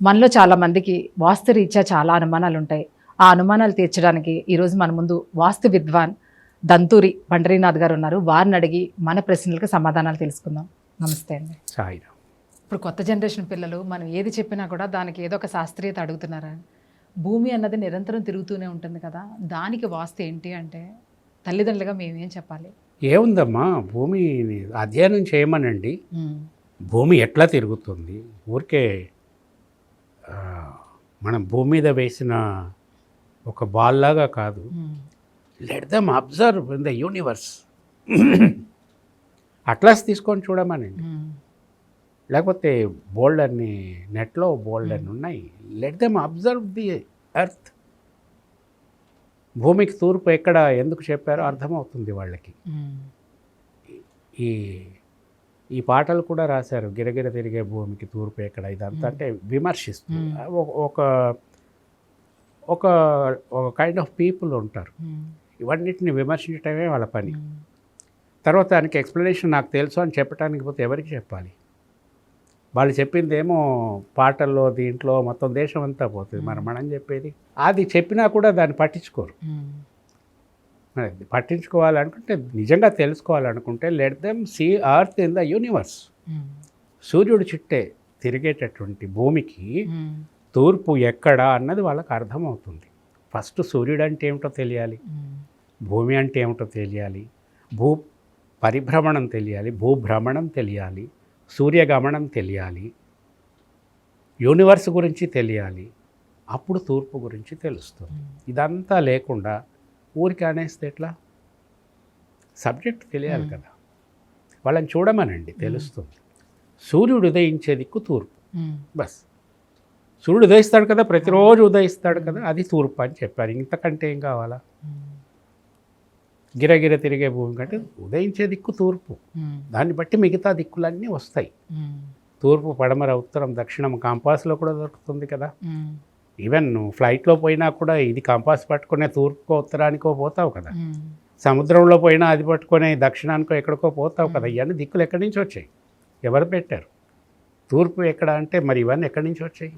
మనలో చాలా మందికి వాస్తు రీత్యా చాలా అనుమానాలు ఉంటాయి. ఆ అనుమానాలు తీర్చడానికి ఈరోజు మన ముందు వాస్తు విద్వాన్ దంతూరి పండరీనాథ్ గారు ఉన్నారు. వారిని అడిగి మన ప్రశ్నలకు సమాధానాలు తెలుసుకుందాం. నమస్తే అండి. ఇప్పుడు కొత్త జనరేషన్ పిల్లలు మనం ఏది చెప్పినా కూడా దానికి ఏదో ఒక శాస్త్రీయత అడుగుతున్నారా? భూమి అన్నది నిరంతరం తిరుగుతూనే ఉంటుంది కదా దానికి వాస్తు ఏంటి అంటే తల్లిదండ్రులుగా మేమేం చెప్పాలి? ఏముందమ్మా భూమిని అధ్యయనం చేయమనండి. భూమి ఎట్లా తిరుగుతుంది? ఊరికే మనం భూమి మీద వేసిన ఒక బాల్ లాగా కాదు let them observe in the universe atlas తీసుకొని చూడమనండి. లేకపోతే బోల్డ్ అన్ని నెట్లో బోల్డ్ అన్ని ఉన్నాయి. Let them observe the earth భూమికి తూర్పు ఎక్కడ ఎందుకు చెప్పారో అర్థమవుతుంది వాళ్ళకి. ఈ ఈ పాటలు కూడా రాశారు. గిరగిర తిరిగే భూమికి తూర్పు ఎక్కడ? ఇదంతా అంటే విమర్శిస్తూ. ఒక- ఒక ఒక కైండ్ ఆఫ్ పీపుల్ ఉంటారు. ఇవన్నిటిని విమర్శించడమే వాళ్ళ పని. తర్వాత దానికి ఎక్స్ప్లెనేషన్ నాకు తెలుసు అని చెప్పడానికి పోతే ఎవరికి చెప్పాలి? వాళ్ళు చెప్పిందేమో పాటల్లో దీంట్లో మొత్తం దేశం అంతా పోతుంది. మరి మనం చెప్పేది? అది చెప్పినా కూడా దాన్ని పట్టించుకోరు. పట్టించుకోవాలనుకుంటే నిజంగా తెలుసుకోవాలనుకుంటే let them see earth in the universe సూర్యుడు చుట్టే తిరిగేటటువంటి భూమికి తూర్పు ఎక్కడ అన్నది వాళ్ళకి అర్థమవుతుంది. ఫస్ట్ సూర్యుడు అంటే ఏమిటో తెలియాలి. భూమి అంటే ఏమిటో తెలియాలి. భూ పరిభ్రమణం తెలియాలి. భూభ్రమణం తెలియాలి. సూర్యగమనం తెలియాలి. యూనివర్స్ గురించి తెలియాలి. అప్పుడు తూర్పు గురించి తెలుస్తుంది. ఇదంతా లేకుండా ఊరికి అనేస్తే ఎట్లా? సబ్జెక్ట్ తెలియాలి. కదా. వాళ్ళని చూడమనండి తెలుస్తుంది. సూర్యుడు ఉదయించే దిక్కు తూర్పు. బస్. సూర్యుడు ఉదయిస్తాడు కదా ప్రతిరోజు ఉదయిస్తాడు కదా అది తూర్పు అని చెప్పారు. ఇంతకంటే ఏం కావాలా? గిరగిర తిరిగే భూమి కంటే ఉదయించే దిక్కు తూర్పు. దాన్ని బట్టి మిగతా దిక్కులన్నీ వస్తాయి. తూర్పు పడమర ఉత్తరం దక్షిణం కాంపాస్లో కూడా దొరుకుతుంది కదా. ఈవెన్ నువ్వు ఫ్లైట్లో పోయినా కూడా ఇది కంపాస్ పట్టుకునే తూర్పుకో ఉత్తరానికో పోతావు కదా. సముద్రంలో పోయినా అది పట్టుకునే దక్షిణానికో ఎక్కడికో పోతావు కదా. ఇవన్నీ దిక్కులు ఎక్కడి నుంచి వచ్చాయి? ఎవరు పెట్టారు? తూర్పు ఎక్కడ అంటే మరి ఇవన్నీ ఎక్కడి నుంచి వచ్చాయి?